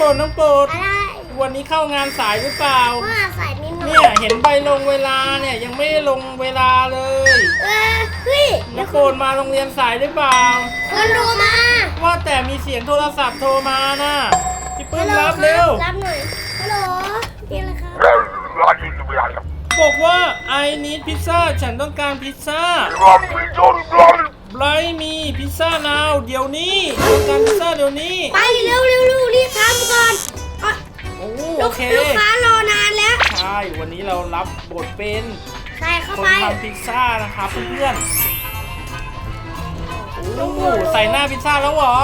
โปรดน้องโปรดอะไรวันนี้เข้างานสายหรือเปล่า ว่าใส่นิดหน่เนี่อยยเห็นใบลงเวลาเนี่ยยังไม่ได้ลงเวลาเลยเออเฮ้ยน้องโปรดมาโรงเรียนสายหรือเปล่า คนโทรมาว่าแต่มีเสียงโทรศัพท์โทรมานะพี่ปื้ฮัมลโหลรับเร็ว รับหน่อยฮัลโหลนี่อะไรครับ บอกว่า I need pizza ฉันต้องการพิซซ่า ไบรท์มีพิซซ่านาวเดี๋ยวนี้ต้องการพิซซ่าเดี๋ยวนี้ ไปเร็วเร็วเร็วรีบทำก่อนอะโอ้ลูโอกเค ลูกค้ารอนานแล้ว ใช่ วันนี้เรารับบทเป็นใส่เข้าคนไป ทำพิซซ่านะครับเพื่อนๆโอ้โหใส่หน้าพิซซ่าแล้วเหรอ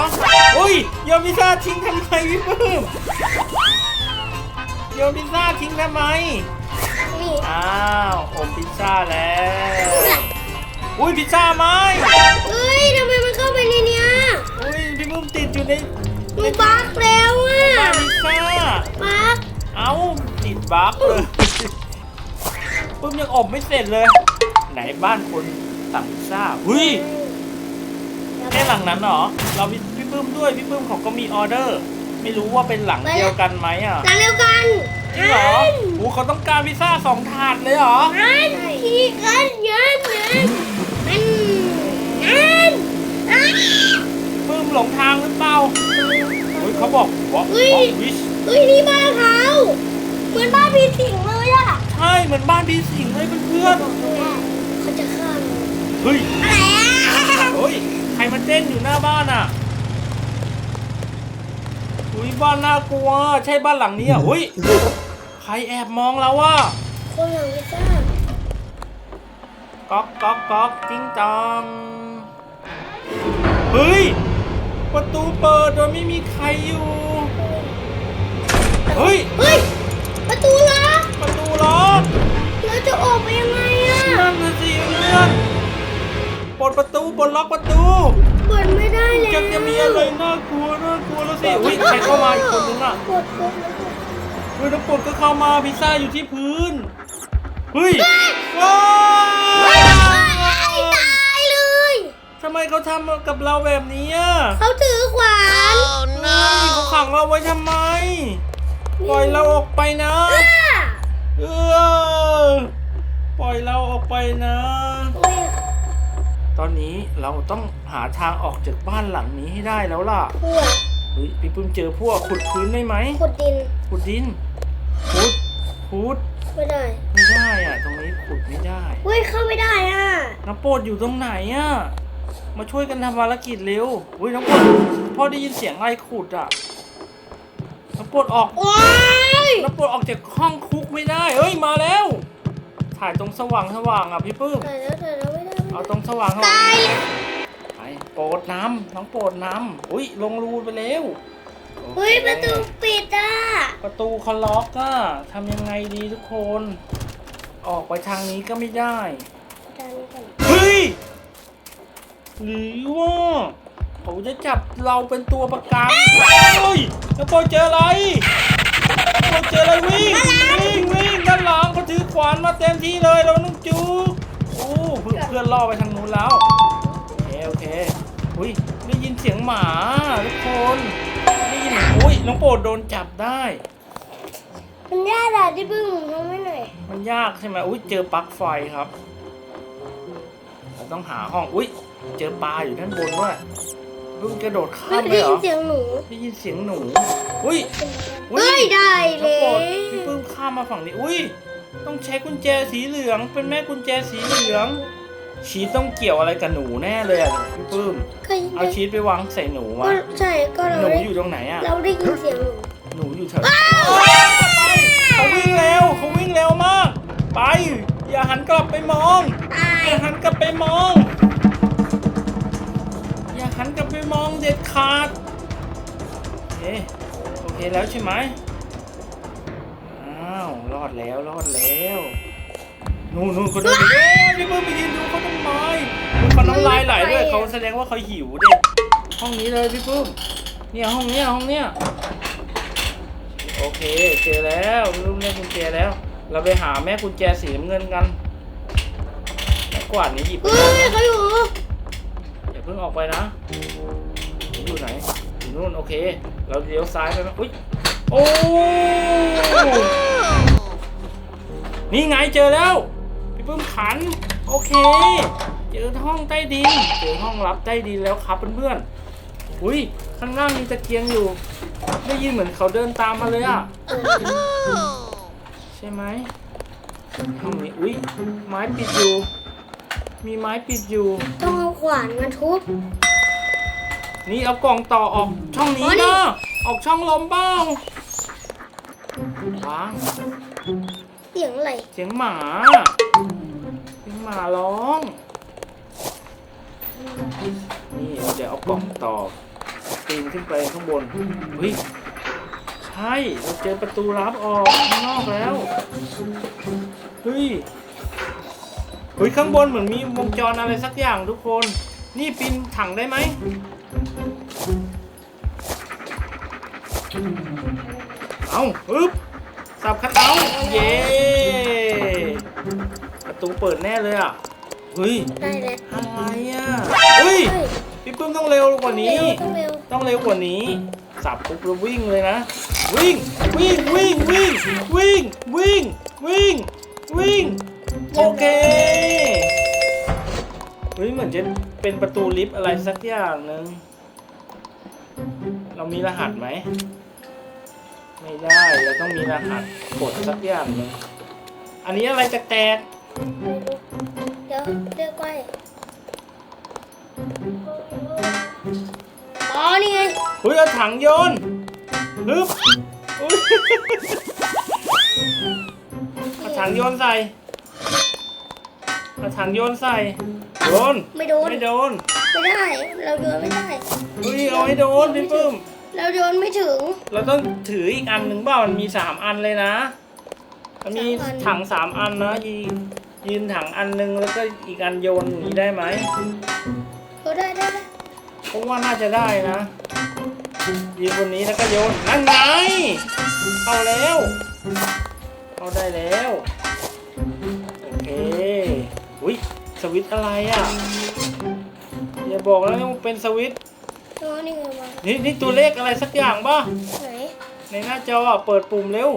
อุ้ยโยนพิซซ่าทิ้งทำไมพี่ปื้มโยนพิซซ่าทิ้งทำไม นี่อ้าวอมพิซซ่าแล้ว อุ้ยพิซซ่าไหมเฮ้ยทำไมมันเข้าไปในเนี้ยอุ้ยพี่ปื้มติดอยู่ในหนูบักแล้วอะบ้านพิซซ่าบักเอ้าติดบั๊กเลยปื้มยังอบไม่เสร็จเลย ไหนบ้านคนสั่งพิซซ่าหุ้ยแค่หลังนั้นเหรอ เรามีพี่ปื้มด้วยพี่ปื้มเขาก็มีออเดอร์ ไม่รู้ว่าเป็นหลังเดียวกันไหมอะหลังเร็วกันจริงเหรอโอ้เขาต้องการพิซซ่าสองถาดเลยเหรออันที่กันยันยันอันอันอัน ปื้มหลงทางหรือเปล่าเฮ้ยเขาบอกว่าเฮ้ย วิชเฮ้ยนี่บ้านเขาเหมือนบ้านพี่สิงห์เลยอะใช่เหมือนบ้านพี่สิงห์เลยเพื่อนเขาจะฆ่าเราๆเฮ้ย อะไรอะเฮ้ย ใครมาเต้นอยู่หน้าบ้านอะอุ้ยบ้านน่ากลัว ใช่บ้านหลังนี้อะเฮ้ย ใครแอบมองเราอะคนหลังพิซซ่าก๊อกก๊อกก๊อกจิ้งจอง เฮ้ย ประตูเปิดโดยไม่มีใครอยู่ เฮ้ย เฮ้ย ประตูล็อกประตูล็อกเราจะออกไปยังไงอะนั่นน่ะสิเพื่อนปลดประตูปลดล็อกประตูเปิดไม่ได้แล้วจะจะมีอะไรน่ากลัวน่ากลัวแล้วสิอุ้ยใครเข้ามาอีกคนนึงอะกดกดเฮ้ยน้ำปลดก็เข้ามาพิซซ่าอยู่ที่พื้น เฮ้ยว้าำไมเขาทำกับเราแบบนี้อะเขาถือขวานเฮ้ยเขาขังเราไว้ทำไม ปล่อยเราออกไปนะ เออ ปล่อยเราออกไปนะเฮ้ยตอนนี้เราต้องหาทางออกจากบ้านหลังนี้ให้ได้แล้วล่ะขวดเฮ้ยพี่ปุ้มเจอพวกขุดพื้นได้ไหม ขุดดิน ขุดดิน ขุด ขุด ไม่ได้ ไม่ได้อะ ตรงนี้ขุดไม่ได้ เฮ้ยเข้าไม่ได้อะน้ำโปรดอยู่ตรงไหนอะ มาช่วยกันทำภารกิจเร็วอุ้ยน้ำโปรดพ่อได้ยินเสียงอะไรขุดอะน้ำโปรดออกโอ้ยน้ำโปรดออกจากห้องคุกไม่ได้เอ้ยมาแล้ว ถ่ายตรงสว่างสว่างอะพี่ปื้มตายแล้วตายแล้วไม่ได้ไม่เอาได้ตรงสว่างสว่างตายไปโปรดน้ำน้องโปรดน้ำอุ้ยลงรูไปแล้วเฮ้ยประตูปิดอะประตูเขาล็อกอะทำยังไงดีทุกคน ออกไปทางนี้ก็ไม่ได้ทางนี้ก่อนเฮ้ย หรือว่าเขาจะจับเราเป็นตัวประกันเฮ้ยแล้วโปรเจออะไรโปรเจออะไรวิ่งวิ่งวิ่งด้านหลังเขาถือขวานมาเต็มที่เลยเราต้องจุกโอ้เพื่อนเพื่อนล่อไปทางนู้นแล้วโอเคโอเคอุ้ยได้ยินเสียงหมาทุกคนได้ยินอุ้ยน้องโปรดโดนจับได้มันยากอะที่พึ่งผมทำไม่หน่อยมันยากใช่ไหมอุ้ยเจอปลั๊กไฟครับเราต้องหาห้องอุ้ย เจอปลาอยู่ด้านบนด้วยเพิ่งกระโดดข้าไม่มไปได้เหรยิอนเสียงหนูได้ยินเสียงหนู อุ้ยเฮ้ยได้เลน้องโปรดยพี่ปื้มข้ามมาฝั่งนี้ อุ้ย ต้องใช้กุญแจสีเหลือง เป็นแม่กุญแจสีเหลือง ชีสต้องเกี่ยวอะไรกับหนูแน่เลยอะพี่ปื้ม ก็เอาชีสไปวางใส่หนูก็วะใช่ก็เราหนูได้อยู่ตรงไหนอะเราได้ยินเสียงหนูหนูอยู่แถวเขาวิ่งเร็วเขาวิ่งเร็วมาก ไป อย่าหันกลับไปมอง ตายอย่าหันกลับไปมองอย่า หันกลับไปมองเด็ดขาดโอเคโอเคแล้วใช่ไหมอ้าวรอดแล้วรอดแล้วนู่นนู่นเขาเดินอยู่เอ้ยพี่เพิ่งไปยืนดูเขาทำไมเขาน้ำลายไหลด้วยเขาแสดงว่าเขาหิวเด็กห้องนี้เลยพี่ปุ้มเนี่ยห้องเนี้ยห้องเนี้ยโอเคเจอแล้วรุ่นแม่กุญแจแล้ว เราไปหาแม่กุญแจสีน้ำเงินกันแม่กวาดนี้หยิบไปเฮ้ก่อนยนะเขาอยู่อย่า เพิ่งออกไปนะ อยู่ไหน อยู่นู่นโอเค เราเลี้ยวซ้ายไปไหมอุ้ย โอ้ นี่ไงเจอแล้ว พี่ปื้มขัน โอเค เจอห้องใต้ดิน เจอห้องลับใต้ดินแล้วครับเพื่อนๆ อุ้ย ข้างล่างมีตะเกียงอยู่ ได้ยินเหมือนเขาเดินตามมาเลยอะ ใช่ไหมห้องนี้ อุ้ย ไม้ปิดอยู่ มีไม้ปิดอยู่ ต้องเขวานมาทุบ นี่เอากล่องต่อออกช่องนี้อ๋อนี่ เนาะออกช่องลมเบ้างวางเสียงอะไรเสียงหมาเสียงหมาร้อง นี่เราจะเอากล่องต่อปีนขึ้นไปข้างบนเฮ้ยใช่เราเจอประตูลับออกข้างนอกแล้วเฮ้ย เฮ้ยข้างบนเหมือนมีวงจรอะไรสักอย่างทุกคน นี่ปีนถังได้ไหม เอาอึ๊บสับคัดเอาท์เย้ ประตูเปิดแน่เลยอะ เฮ้ย ได้แล้วอะไรอะเฮ้ยเฮ้ย พี่ปื้มต้องเร็วกว่านี้ ต้องเร็วต้องเร็วกว่านี้ สับปุ๊บแล้ววิ่งเลยนะ วิ่ง วิ่ง วิ่ง วิ่ง วิ่ง วิ่ง วิ่ง วิ่ง โอเคเฮ้ยเหมือนจะเป็นประตูลิฟต์อะไรสักอย่างหนึ่งเรามีรหัสไหม ไม่ได้ เราต้องมีรหัสกดสักอย่างหนึ่งอันนี้อะไรแตกไม่รู้เดี๋ยวเรียกไว้อ๋อ นี่ไงๆเฮ้ยเอาถังโยนฮึบอุ๊ยเอาถังโยนใส่ เอาถังโยนใส่ โยน ไม่โดน ไม่โดน ไม่ได้ เราโยนไม่ได้ เฮ้ยเอาให้โดนพี่ปื้ม เราโยนไม่ถึง เราต้องถืออีกอันหนึ่งเปล่ามันมีสามอันเลยนะ มันมีสามอันถังสามอันนะยืนยืนถังอันหนึงแล้วก็อีกอันโยนอย่างนี้ได้ไหมก็ได้ได้ได้เพราะว่าน่าจะได้นะ ยืนบนนี้แล้วก็โยน นั่นไงเข้าแล้วเข้าได้แล้วโอเคอุ้ยส วิตช์อะไรอะ อย่าบอกแล้วว่าเป็นสวิตช์อ๋อนี่ไงวะนี่นี่ตัวเลขอะไรสักอย่างป่ะ ไหนในหน้าจออะเปิดปุ่มเร็ว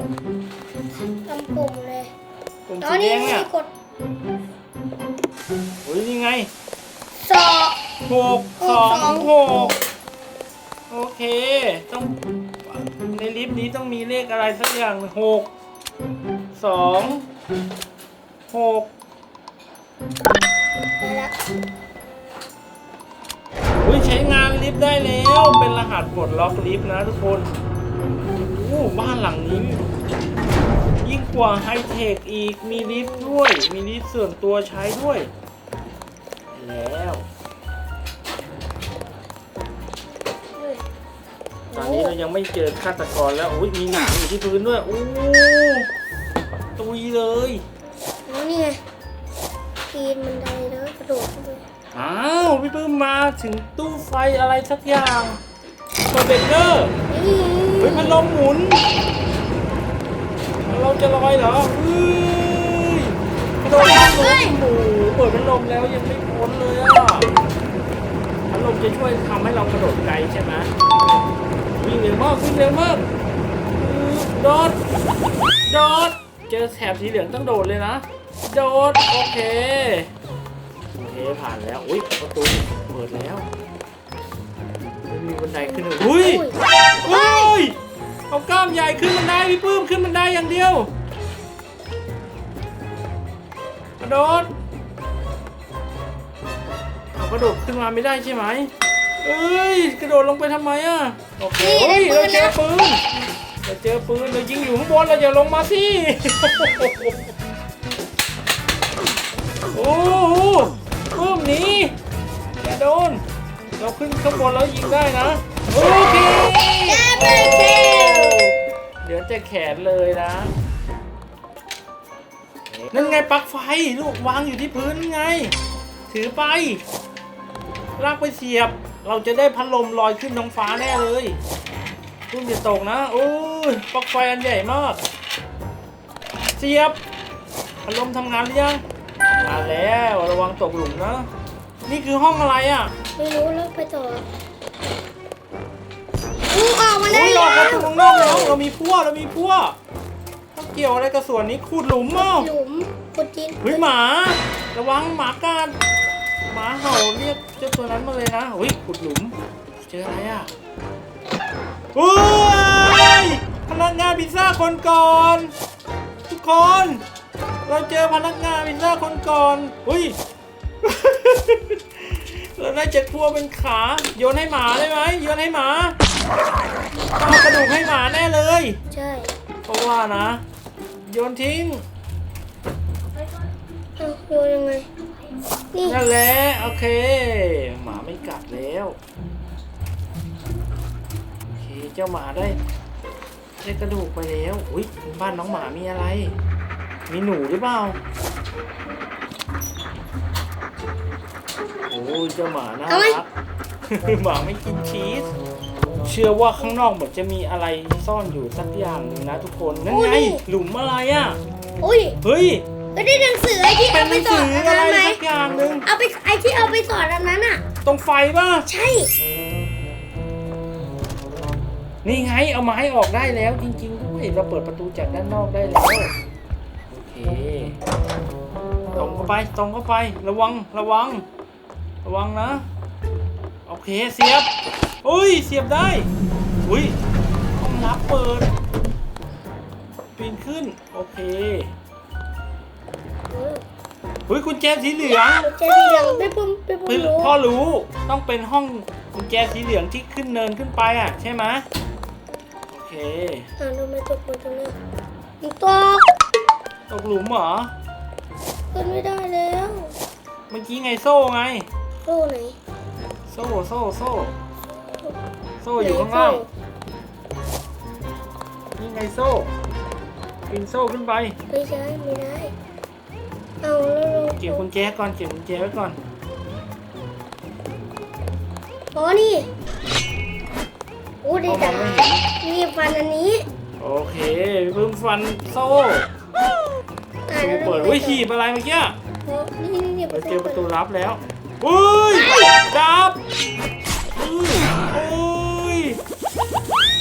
ทำปุ่มเลยปุ่มอ๋อสีแดนี่งไงเนี่ยกดอุ้ยนี่ไงสอบหกสอง หกโอเค ต้อง ในลิฟต์นี้ต้องมีเลขอะไรสักอย่างหกสองหก ได้ละอุ้ยใช้งานลิฟต์ได้แล้ว เป็นรหัสปลดล็อกลิฟต์นะทุกคนโอ้บ้านหลังนี้ ยิ่งกว่าไฮเทคอีกมีลิฟต์ด้วย มีลิฟต์ส่วนตัวใช้ด้วย แล้วเฮ้ยตอนนี้เรายังไม่เจอฆาตกรแล้วอุ้ยมีหนังอยู่ที่พื้นด้วยโอ้ตุยเลยอ๋อนี่ไงปีนบันไดแล้ว กระโดดขึ้นไปอ้าวพี่ปื้มมาถึงตู้ไฟอะไรสักอย่างเปิดเบรกเกอร์นี่เฮ้ยพัดลมหมุน เราจะลอยเหรอเฮ้ยกระโดดพัดลมโอ้โหเปิดพัดลมแล้วยังไม่พ้นเลยอะพัดลมจะช่วยทำให้เรากระโดดไกลใช่ไหมวิ่งเร็วมากวิ่งเร็วมากอื้อโดดโดดเจอแถบสีเหลืองต้องโดดเลยนะ โดดโอเคโอเค ผ่านแล้วอุ้ยประตูเปิดแล้วไม่มีบันไดขึ้นเลยอุ้ยอุ้ยเฮ้ยเอากล้ามใหญ่ขึ้นบันไดพี่ปื้มขึ้นบันไดอย่างเดียวกระโดดเอากระโดดขึ้นมาไม่ได้ใช่ไหมเอ้ยกระโดดลงไปทำไมอะโอเคเฮ้ยเราเจอปืนเราเจอปืนเรายิงอยู่ข้างบนเราอย่าลงมาสิโอ้โห ปื้มหนีอย่าโดน เราขึ้นข้างบนแล้วยิงได้นะ โอเคได้เป็นเเดี๋ยวจะแขนเลยนะ นั่นไงปลั๊กไฟลูกวางอยู่ที่พื้นไง ถือไป ลากไปเสียบ เราจะได้พัดลมลอยขึ้นท้องฟ้าแน่เลยรุ่นจะตกนะโอ้ยปลั๊กไฟอันใหญ่มาก เสียบพัดลมทำงานหรือยัง ทำงานแล้วระวังตกหลุมนะ นี่คือห้องอะไรอะไม่รู้แล้วไปต่อออู้ออกมาได้อุ้ยแล้เราวเข้าถึงข้างนอกแล้วเรามีพั่วเรามีพั่วต้องเกี่ยวอะไรกับส่วนนี้ขุดหลุมมั้งหลุมขุดดินเฮ้ยหมา ระวังหมากัดหมาเห่าเรียกเจ้าตัวนั้นมาเลยนะเฮ้ยขุดหลุม เจออะไรอะเฮ้ยพนักงานพิซซ่าคนก่อน ทุกคน เราเจอพนักงานพิซซ่าคนก่อนเฮ้ย เราได้เจ็ดพัวเป็นขา โยนให้หมาได้ไหมโยนให้หมาเอากระดูกให้หมาแน่เลย ใช่เพราะว่านะ โยนทิ้ง เอาโยนยังไง นี่นั่นแหละโอเค หมาไม่กัดแล้วโอเคเจ้าหมาได้ได้กระดูกไปแล้วอุ้ยบ้านน้องหมามีอะไร มีหนูหรือเปล่า โอ้ยเจ้าหมาน่ารักหมาไม่กินชีส เชื่อว่าข้างนอกเหมือนจะมีอะไรซ่อนอยู่สักอย่างหนึงนะทุกคน นั่นไง หลุมอะไรอะ อุ้ย เฮ้ยก็ได้หนังสือไอ้ที่เป็เอานหไปนังสอสืนออันอะไรนั้นไหมสักอย่างหนึ่งเอาไปไอ้ที่เอาไปสอนอันนั้นอะ ตรงไฟป่ะ ใช่ นี่ไงเอาไม้ออกได้แล้วจริงๆด้วยเราเปิดประตูจากด้านนอกได้แล้วโอเค ตรงเข้าไปตรงเข้าไประวังระวัง ระวังนะ โอเคเสียบอุ้ยเสียบได้อุ้ยห้องลับเปิดปีนขึ้น โอเคเอออุ้ยกุญแจสีเหลืองเจดีเหลืองไปปุ่มไปปุ่มเฮ้ยรู้พ่อรู้ต้องเป็นห้องกุญแจสีเหลืองที่ขึ้นเนินขึ้นไปอะ ใช่ไหมโอเคอ่าทำไมตกมาตรงนี้มันตก ตกหลุมเหรอ ขึ้นไม่ได้แล้วเมื่อกี้ไงโซ่ไง โซ่ไหนโซ่โซ่โซ่โซ่อยู่ข้างล่างนี่ไงโซ่ปีนโซ่ขึ้นไปไม่ใช่ไม่ได้ เอาแล้วลงเก็บกุญแจก่อนเก็บกุญแจไว้ก่อนอ๋อนี่โอ้ดีเอามจัองงไม่เห็นนี่ฟันอันนี้ โอเคเพิ่มฟันโซ่อ่าประ ตูเปิดเฮ้ยขีบอะไรเมื่อกี้อ๋อนี่นี่นี่เราเจอประตูลับแล้วเฮ้ยดับอุ้ยโอ้ย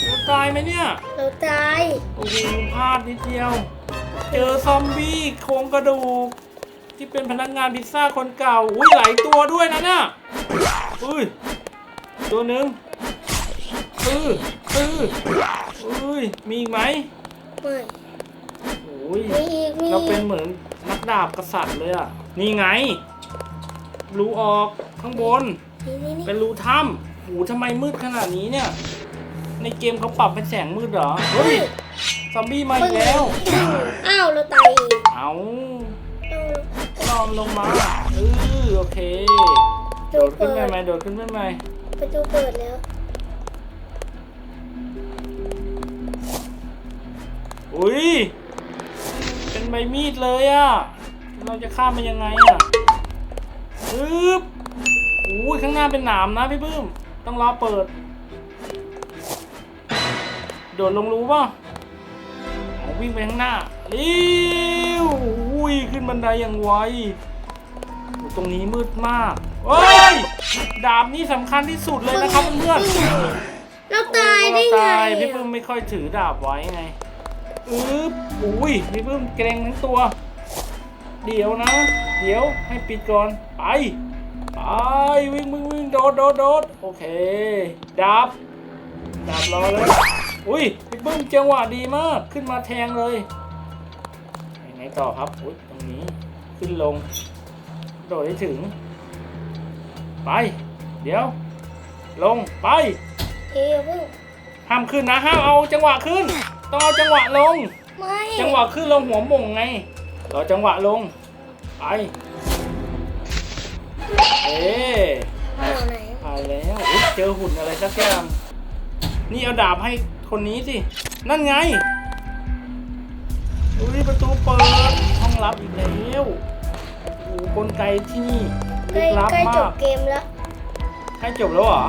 จะตายไหมเนี่ย เราตายโอ้โหพลาดนิดเดียว เจอซอมบี้โครงกระดูก ที่เป็นพนักงานพิซซ่าคนเก่า อุ้ยหลายตัวด้วยนะเนี่ยอุ้ย ตัวหนึ่งอืออืออุ้ย มีอีกไหมไม่โอ้ย มีอีกมีเราเป็นเหมือนนักดาบกษัตริย์เลยอะ นี่ไง รูออกข้างบน นี่นี่นี่เป็นรูถ้ำหูทำไมมืดขนาดนี้เนี่ย ในเกมเขาปรับเป็นแสงมืดเหรอ เฮ้ย ซอมบี้มาอีกแล้ว อ้าวเราตายอีกเอาเอาลอมลงมาเออโอเค โดดูดขึ้เปินดไปไหมโดดขึ้นไปไหมประตูเปิดแล้ว อุ้ยเป็นใบ มีดเลยอะ เราจะข้ามไปยังไงอะปึ๊บอุ้ยข้างหน้าเป็นหนามนะพี่ปื้ม ต้องรอเปิด โดดลงรูป่ะเอาวิ่งไปข้างหน้าเร็วอุ้ยขึ้นบันไดอย่างไวโอ้ตรงนี้มืดมากเฮ้ย ดาบนี่สำคัญที่สุดเลยนะครับเพื่อนๆเราตายได้โอ้ไงตายพี่อะพึ่งไม่ค่อยถือดาบไว้ไง อึ๊บอุ้ยพี่พึ่งเกรงทั้งตัว เดี๋ยวนะ เดี๋ยวให้ปิดก่อน ไป ไปวิ่งวิ่งวิ่งโดดโดดโดดโอเคดาบดาบรอเลย อุ้ยพี่พึ่งจังหวะดีมาก ขึ้นมาแทงเลยยังไงต่อครับอุ้ยตรงนี้ ขึ้นลง โดดให้ถึง ไป เดี๋ยว ลง ไปเฮ้ยอย่าเพิ่งห้ามขึ้นนะ ห้ามเอาจังหวะขึ้น ต้องเอาจังหวะลง ไม่จังหวะขึ้นลงหัวหม่งไงรอจังหวะลง ไป เอ๊ะเอาไหนไปแล้วอุ๊ยเจอหุ่นอะไรสักอย่างนี่เอาดาบให้คนนี้สิ นั่นไง อุ้ยประตูเปิด ห้องลับอีกแล้วโอ้โหกลไกที่นี่ใกลึล้กลับใกล้จมาบกเกมแล้ว ใกล้จบแล้วเหรอ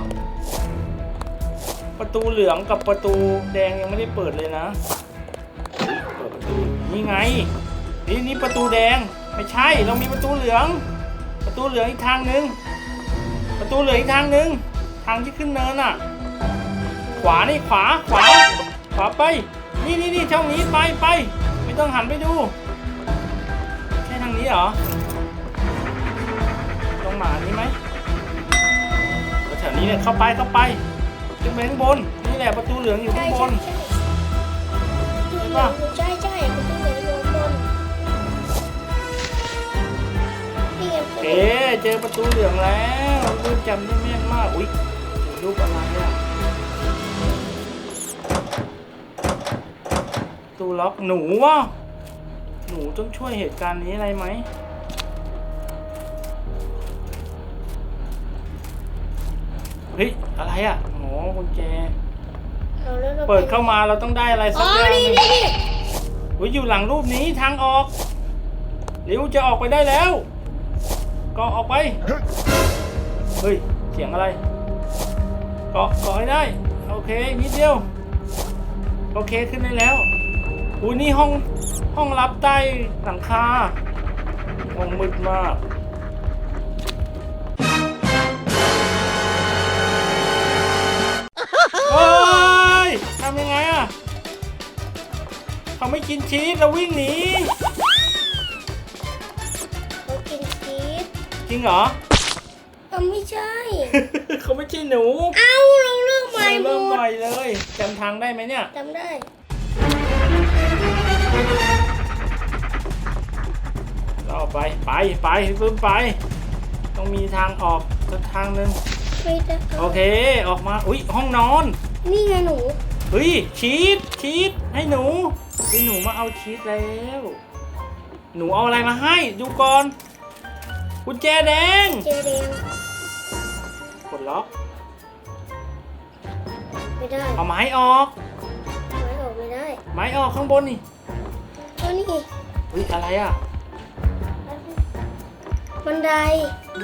ประตูเหลืองกับประตูแดงยังไม่ได้เปิดเลยนะ เปิดประตูนี่ไง นี่นี่ประตูแดง ไม่ใช่ เรามีประตูเหลือง ประตูเหลืองอีกทางหนึ่ง ประตูเหลืองอีกทางหนึ่ง ทางที่ขึ้นเนินอะ ขวานี่ขวา ขวา ขวาไป นี่นี่นี่ช่องนี้ไปไป ไม่ต้องหันไปดู ใช่ทางนี้เหรอ ตรงหมานี้ไหมแถวนี้เนี่ยเข้าไปเข้าไป ขึ้นไปข้างบน นี่แหละประตูเหลืองอยู่ใช่ข้างบใช่นใช่ใช่ใช่มันต้องเหลืออยู่บนนี่ไงโอเคเจอประตูเหลืองแล้วรูจำได้แม่นมาก อุ้ยเจอรูปอะไรอะประตูล็อกหนูวะหนูต้องช่วยเหตุการณ์นี้อะไรไหม เฮ้ย อะไรอะโอ้ กุญแจ เอาแล้วเราเปิดเข้ามาเราต้องได้อะไรอ๋สัอกอย่างหนี่นึ่งนี่นี่อุ้ยอยู่หลังรูปนี้ทางออกเร็วจะออกไปได้แล้ว ก็ออกไป เฮ้ย เสียงอะไรเกาะเกาะให้ได้ โอเค นิดเดียว โอเคขึ้นได้แล้วอุ้ยนี่ห้องห้องรับใต้หลังคาห้องมืดมาก เขาไม่กินชีสเราวิ่งหนีเขากินชีสจริงเหรอ เออไม่ใช่ เขาไม่ใช่หนูเอ้าเราเลือกใหม่หมเริ่มใหดม่เลยจำทางได้ไหมเนี่ย จำได้ เราไปไปไปปื้มไป ต้องมีทางออกสักทางหนึ่งไม่ได้โอเคออกมาอุ้ยห้องนอน นี่ไงหนู เฮ้ยชีสชีสให้หนูเฮ้ยหนูมาเอาชีสแล้ว หนูเอาอะไรมาให้ดูก่อนกุญแจแดงเจแดงกดล็อก ไม่ได้เอาไม้ออก ไม่ออกไม่ได้ไม้ออกข้างบนนี่เท่านี้เฮ้ยอะไรอะบันได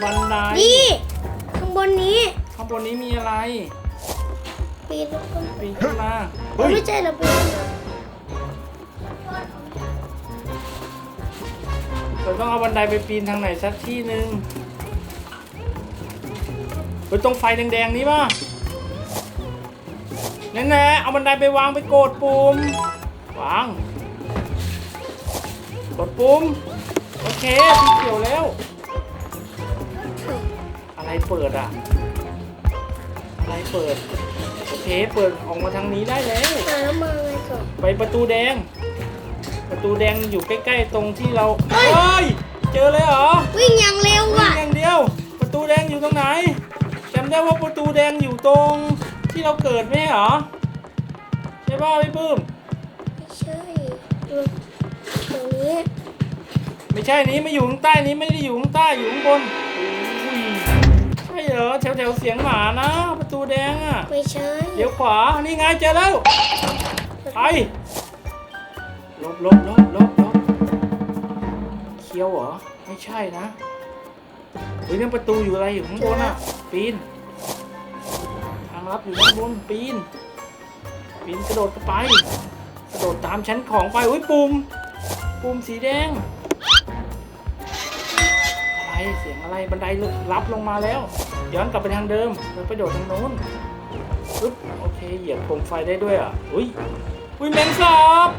บันไดนี่ข้างบนนี้ข้างบนนี้มีอะไร ปีนขึ้นปีนขึ้นมาเฮ้ยไม่ใช่เราปีนขึ้นมาเราต้องเอาบันไดไปปีนทางไหนสักที่หนึ่งไปตรงไฟแดงๆนี้ป่ะแน่ๆเอาบันไดไปวางไปกดปุ่ม วาง กดปุ่ม โอเคสีเขียวแล้ว อะไรเปิดอะ อะไรเปิด โอเค เปิดออกมาทางนี้ได้แล้วอ่าแล้วมาไงก่อนไปประตูแดง ประตูแดงอยู่ใกล้ๆตรงที่เราเฮ้ยเฮ้ยเจอเลยเหรอวิ่งอย่างเร็ววิ่งอะอย่างเดียว ประตูแดงอยู่ตรงไหนจำได้ว่าประตูแดงอยู่ตรงที่เราเกิดไหมเหรอ ใช่ป่ะพี่ปื้ม ไม่ใช่ดูตรงนี้ไม่ใช่นี้ไม่อยู่ข้างใต้นี้ไม่ได้อยู่ข้างใต้อยู่ข้างบนอุ้ยใช่ เหรอแถวแถวๆเสียงหมานะ ประตูแดงอะไม่ใช่เดี๋ยวขวา นี่ไงเจอแล้วไปลบลบลบลบลบเคี้ยวเหรอ ไม่ใช่นะเฮ้ยนั่นประตูอยู่อะไรอยู่ข้างบนอะ ปีน ทางลับอยู่ข้างบนปีน ปีนกระโดดเข้าไป กระโดดตามชั้นของไปอุ้ยปุ่ม ปุ่มสีแดงอะไรเสียงอะไรบันไดลับลงมาแล้ว ย้อนกลับไปทางเดิมแล้วไปโดดทางโน้นปึ๊บโอเคเหยียบโคมไฟได้ด้วยอะอุ้ยอุ้ยแมงสาบ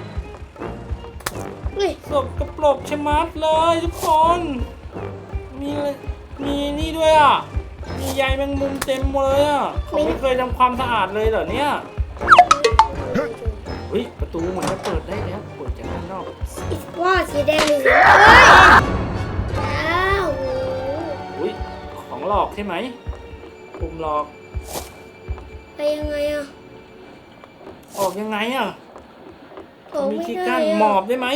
เฮ้ยสกปรกชะมัดเลยทุกคน มีอะไรมีนี่ด้วยอะ มีใยแมงมุมเต็มหมดเลยอะเขาไม่เคยทำความสะอาดเลยเหรอเนี่ยอุ้ยประตูเหมือนจะเปิดได้แล้วเปิดจากข้างนอกว่าสีแดงหรือสีเฮ้ย หลอกใช่ไหมปุ่มหลอก ไปยังไงอะออกยังไงอะออกมีไม่ที่ได้กั้นอะหมอบได้ไหม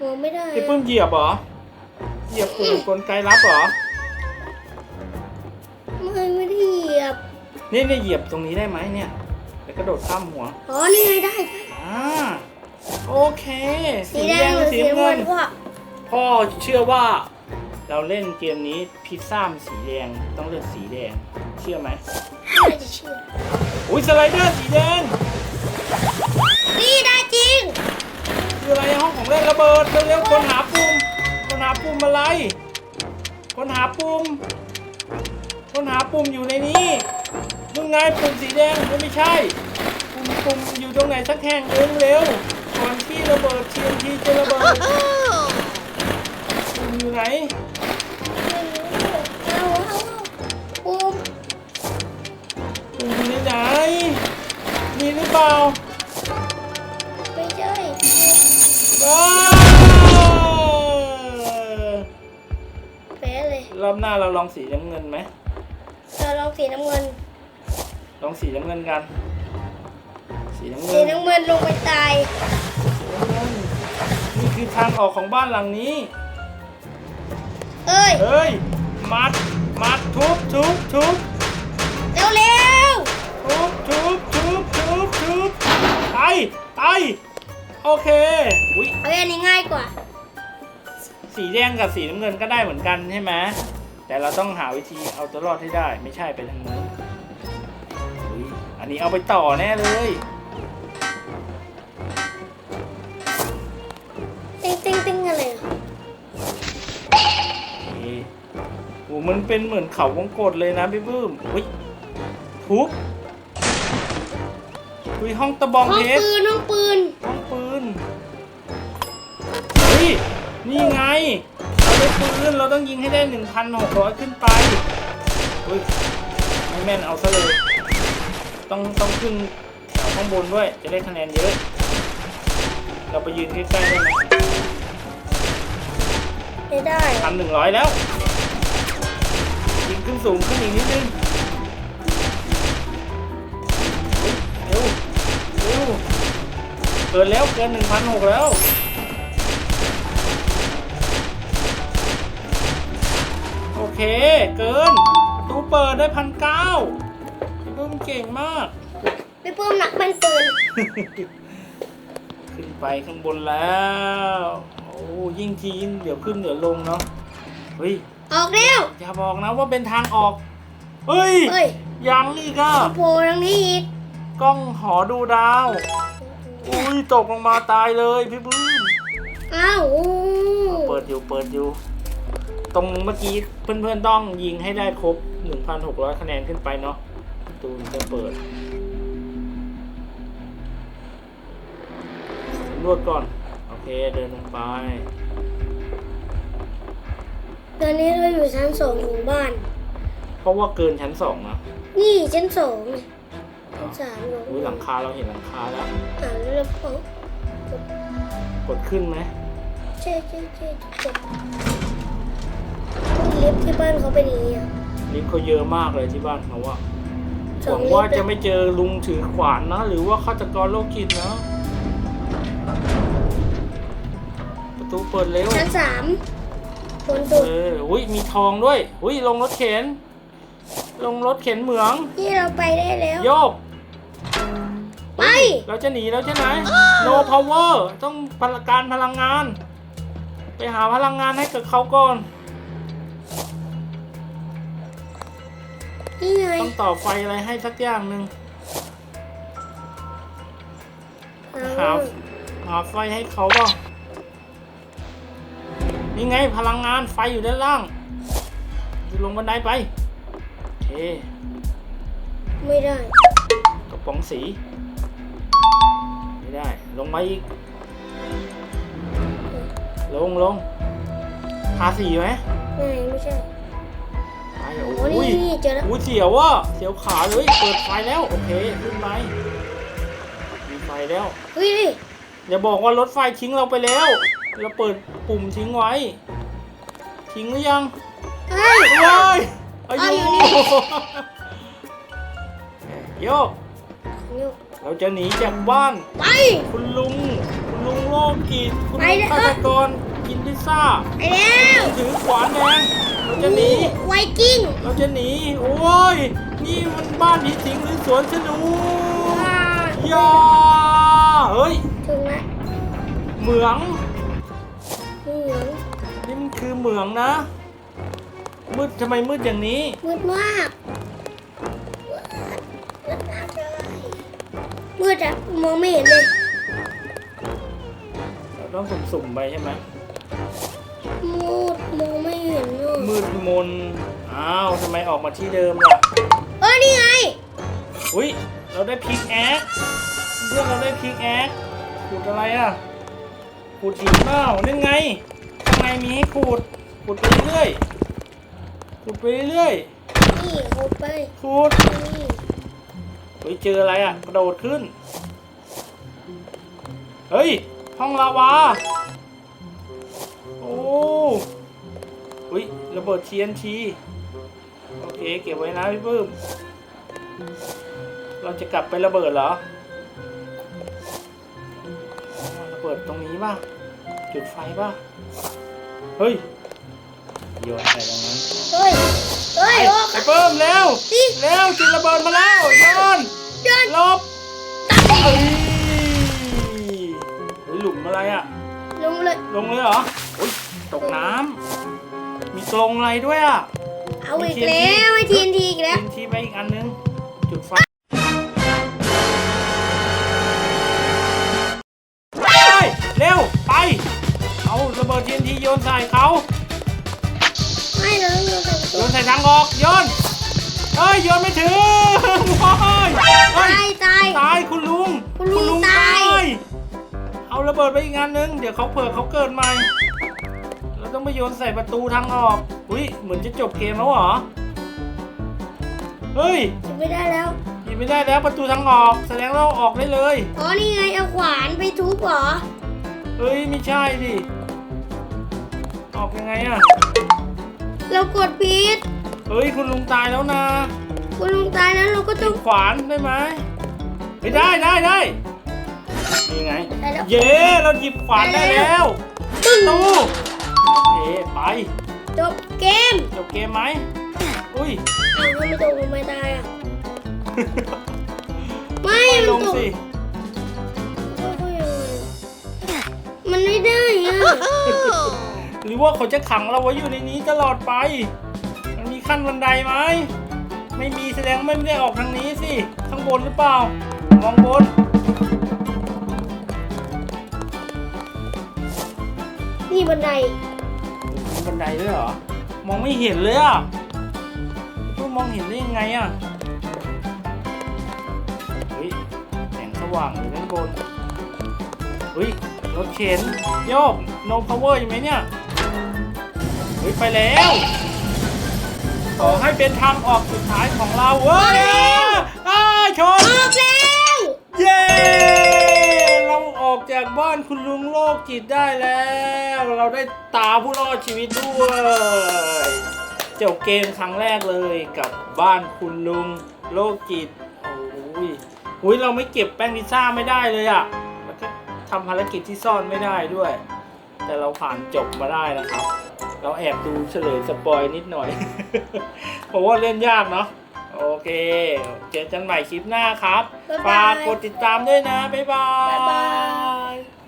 มองไม่ได้ไอ้เพิ่มเหยียบเหรอ เหยียบปุ่มกลไกลับเหรอ ไม่ไม่ได้เหยียบนี่นี่เหยียบตรงนี้ได้ไหมเนี่ยแล้วกระโดดข้ามหัว อ๋อนี่ไงได้ได้อ่า โอเค สีแดงหรือสีน้ำเงิน พ่อพ่อเชื่อว่า เราเล่นเกมนี้พิซซ่ามันสีแดงต้องเลือกสีแดง เชื่อไหมไม่จะเชื่ออุ้ยสไลเดอร์สีแดงนี่ได้จริงคืออะไรห้องของเล่นระเบิดเร็วๆคนหาปุ่มคนหาปุ่มอะไร คนหาปุ่มคนหาปุ่มอยู่ในนี้นู่นไงปุ่มสีแดงมันไม่ใช่ ปุ่มอยู่ตรงไหนสักแห่งหนึ่งเร็วก่อนที่ระเบิด TNT จะระเบิดปุ่มอยู่ไหน ไหน มีหรือเปล่าไม่ใช่ว้าวแพ้เลยรอบหน้าเราลองสีน้ำเงินไหมเราลองสีน้ำเงิน ลองสีน้ำเงินกัน สีน้ำเงินน้ำเงินลงไปตายนี่คือทางออกของบ้านหลังนี้ เอ้ยเฮ้ย มัด มัดทุบทุบทุบเร็วเร็ว ทุบทุบทุบทุบทุบไปไปโอเคอุ้ยเอาอันนี้ง่ายกว่า สีแดงกับสีน้ำเงินก็ได้เหมือนกันใช่ไหมแต่เราต้องหาวิธีเอาตัวรอดให้ได้ ไม่ใช่ไปทางนู้นอุ๊ยอันนี้เอาไปต่อแน่เลย ติ้งติ้งติ้งอะไรอะนี่โอ้มันเป็นเหมือนเขาวงกตเลยนะพี่บื้มอุ้ยทุบ อุ้ยห้องตะบองห้องเพชรปืนห้องปืนห้องปืนเฮ้ยนี่ไงเราได้ปืนเราต้องยิงให้ได้ 1,600 ขึ้นไปเฮ้ยไม่แม่นเอาซะเลย ต้องต้องขึ้นแถวข้างบนด้วย จะได้คะแนนเยอะ เราไปยืนใกล้ๆได้ไหมไม่ได้พันหนึ่งร้อยแล้ว ยิงขึ้นสูงขึ้นอีกนิดนึง เกินแล้วเกินหนึ่งพันหกแล้วโอเค เกินประตูเปิดได้พันเก้าพี่เพิ่มเก่งมาก พี่ปื้มหนักเป็นปืนขึ้นไปข้างบนแล้วโอ้ยิ่งทียิ่งเดี๋ยวขึ้นเดี๋ยวลงเนาะเฮ้ยออกเร็วอย่าบอกนะว่าเป็นทางออกเฮ้ยเฮ้ยยังอีกอะโผล่ทางนี้อีกกล้องหอดูดาว อุ้ยตกลงมาตายเลยพี่บื้มอ้าวโอ้เปิดอยู่เปิดอยู่ ตรงเมื่อกี้เพื่อนๆต้องยิงให้ได้ครบ 1,600 คะแนนขึ้นไปเนาะประตูจะเปิดสำรวจก่อน โอเคเดินลงไป ตอนนี้เราอยู่ชั้นสองของบ้าน เพราะว่าเกินชั้นสองนะ นี่ชั้นสองไงชั้น สามอยู่อุ้ยหลังคาเราเห็นหลังคาแล้วอ่านแล้วพอกดขึ้นไหมใช่ใช่ใช่จบลิฟต์ที่บ้านเขาเป็นอย่างนี้อะลิฟต์เขาเยอะมากเลยที่บ้านเขาอะสหอวังงลิว่าฟต์จะอะไม่เจอลุงถือขวานนะ หรือว่าฆาตกรโรคจิตนะประตูเปิดเร็วชั้นสามคนสุดเอออุ้ยมีทองด้วยอุ้ยลงรถเข็น ลงรถเข็นเหมือง นี่เราไปได้แล้ว โยก ไป เราจะหนีแล้วใช่ไหม no power ต้องพลังการพลังงาน ไปหาพลังงานให้กับเขาก่อน นี่ไงต้องต่อไฟอะไรให้สักอย่างหนึ่งหาหาไฟให้เขาเปล่านี่ไงพลังงานไฟอยู่ด้านล่างอยู่ลงบันไดไปโอเคไม่ได้กระป๋องสี ไม่ได้ ลงมาอีก ลงลงทาสีไหมไม่ไม่ใช่ไปโอ้โอ้นี่ยนี่เจอแล้วอุ้ยเสียวว่ะเสียวขาเลยเปิดไฟแล้ว โอเคขึ้นไปมีไฟแล้ว เฮ้ยนี่อย่าบอกว่ารถไฟทิ้งเราไปแล้ว เราเปิดปุ่มทิ้งไว้ ทิ้งหรือยังเฮ้ย ว้ายอาเอาอยู่ยุนี่ โยกอยู่ เราจะหนีจากบ้าน ไป คุณลุง คุณลุงโลกีคุณไปลุงเลย ฆาตกรกินพิซซ่าไปแล้วถือขวานแดงเราจะหนี ไวกิ้งเราจะหนี โอ้ย นี่มันบ้านผีสิงหรือสวนสนุกอย่าเฮ้ย ถึงแล้วเหมือง เหมืองนี่มันคือเหมืองนะ มืดทำไมมืดอย่างนี้ มืดมากมืดมากเลย มืดอะมองไม่เห็นเลย เราต้องสุ่มๆไปใช่ไหมมืดมองไม่เห็นเลยมืดมนอ้าวทำไมออกมาที่เดิมล่ะเออนี่ไง อุ้ยเราได้พิกแอคคิกแอคขุดอะไรอะขุดหินเปล่านั่นไงข้างในมีให้ขุดขุดไปเรื่อยๆขุดไปเรื่อยนี่ขุดไปๆขุดนี่ เฮ้ยเจออะไรอะ กระโดดขึ้น เฮ้ย ห้องลาวา โอ้เฮ้ยระเบิด TNT โอเค เก็บไว้นะพี่ปื้ม เราจะกลับไประเบิดเหรออ๋อระเบิดตรงนี้ป่ะ จุดไฟป่ะ เฮ้ยโยนใส่ตรงนั้น เฮ้ย เฮ้ยไอ้โอ้ไอ้เพิ่มเร็วเร็วจุดระเบิดมาแล้วโยนเดินหลบเอ้ยเฮ้ยหลุมอะไรอะ ลงเลย ลงเลยเหรออุ้ยตกน้ำมีกรงอะไรด้วยอะเอาอีกแล้วไอ้ทีนทีอีกแล้วทิ้งที่ไปอีกอันนึง จุดไฟไปเร็ว ไป เอาระเบิด TNT โยนใส่เขา ทางออกโยนเฮ้ยโยนไม่ถึงว้ายเฮ้ยตายตาย ตายคุณลุงคุณลุงตาย เอาระเบิดไปอีกงานนึง เดี๋ยวเขาเผื่อเขาเกิดใหม่ เราต้องไปโยนใส่ประตูทางออกอุ้ยเหมือนจะจบเกมแล้วเหรอ เฮ้ยจะไม่ได้แล้ว หยิบไม่ได้แล้วประตูทางออก แสดงว่าเราออกได้เลย อ๋อ นี่ไงเอาขวานไปทุบเหรอ เฮ้ยไม่ใช่ดิ ออกยังไงอะเรากดผิดเฮ้ยคุณลุงตายแล้วนะคุณลุงตายแล้วเราก็หต้ยิองบขวานได้ไหมไม่ได้ได้ได้นี่ไง ได้แล้ว เย้เราหยิบขวานได้แล้วตึ้งตู้โอเคไปจบเกมจบเกมไหมอุ้ยอ้าวทำไมตกลงไม่ตายอะไม่ไปมันลงตกสิมันไม่ได้อะ หรือว่าเขาจะขังเราไว้อยู่ในนี้ตลอดไปมันมี ขั้นบันไดไหม ไม่มีแสดงว่าไม่ได้ออกทางนี้สิ ข้างบนหรือเปล่า มองบน นี่บันไดมีบันไดด้วยเหรอ มองไม่เห็นเลยอะพี่มองเห็นได้ยังไงอะ เฮ้ยแสงสว่างอยู่ด้านบนเฮ้ยรถเข็นโยก no power อยู่ไหมเนี่ย เฮ้ย ไปแล้ว ขอให้เป็นทางออกสุดท้ายของเราเว้ยอ้าชน ออกแล้ว เย้ เราออกจากบ้านคุณลุงโลกจิตได้แล้ว เราได้ตาผู้รอดชีวิตด้วยจบเกมครั้งแรกเลยกับบ้านคุณลุงโลกจิตโอ้ยอุ้ยเราไม่เก็บแป้งพิซซ่าไม่ได้เลยอะ่ะแล้วก็ทำภารกิจที่ซ่อนไม่ได้ด้วย แต่เราผ่านจบมาได้นะครับ เราแอบดูเฉลยสปอยนิดหน่อย เพราะว่าเล่นยากเนาะโอเค เจอกันใหม่คลิปหน้าครับ บ๊ายบาย ฝากกดติดตามด้วยนะ บ๊ายบาบ๊ายบายย